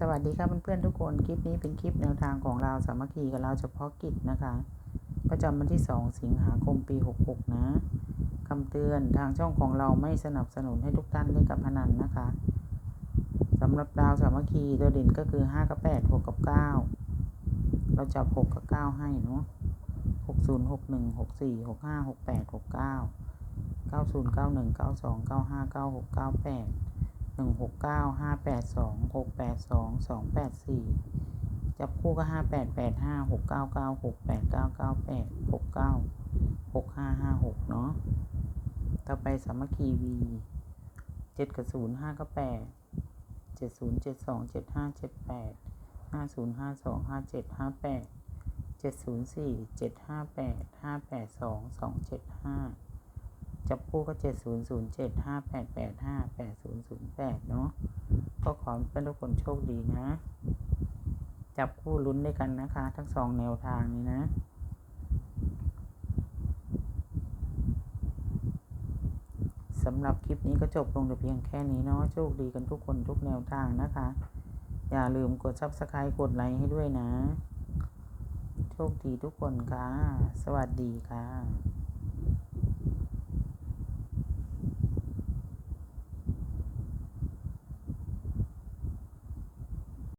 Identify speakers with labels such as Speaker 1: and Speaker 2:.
Speaker 1: สวัสดีครับเพื่อนๆทุกคน คลิปนี้เป็นคลิปแนวทางของเราสามัคคีกับเราเฉพาะกิจนะคะ ประจำวันที่ 2 สิงหาคมปี 66 นะคำเตือนทางช่องของเราไม่สนับสนุนให้ทุกท่านเล่นกับพนันนะคะสำหรับดาวสามัคคีตัวเด่นก็คือ 5 กับ 8 6 กับ 9 เราจับ 6 กับ 9 ให้เนาะ60 61 64 65 68 69 90 91 92 95 96 98 หนึ่งหกเก้าห้าแปดสองหกแปดสองสองแปดสี่จับคู่ก็ห้าแปดแปดห้าหกเก้าเก้าหกแปดเก้าเก้าแปดหกเก้าหกห้าห้าหกเนาะต่อไปสามัคคีวีเจ็ดกับศูนย์ห้ากับแปดเจ็ดศูนย์เจ็ดสองเจ็ดห้าเจ็ดแปดห้าศูนย์ห้าสองห้าเจ็ดห้าแปดเจ็ดศูนย์สี่เจ็ดห้าแปดห้าแปดสองสองเจ็ดห้า จับคู่ก็เจ็ดศูนย์ศูนย์เจ็ดห้าแปดแปดห้าแปดศูนย์ศูนย์แปดเนาะก็ขอให้เพื่อนทุกคนโชคดีนะ จับคู่ลุ้นด้วยกันนะคะ ทั้งสองแนวทางนี้นะสำหรับคลิปนี้ก็จบลงแต่เพียงแค่นี้เนาะโชคดีกันทุกคนทุกแนวทางนะคะ อย่าลืมกด subscribe กดไลค์ให้ด้วยนะ โชคดีทุกคนค่ะ สวัสดีค่ะ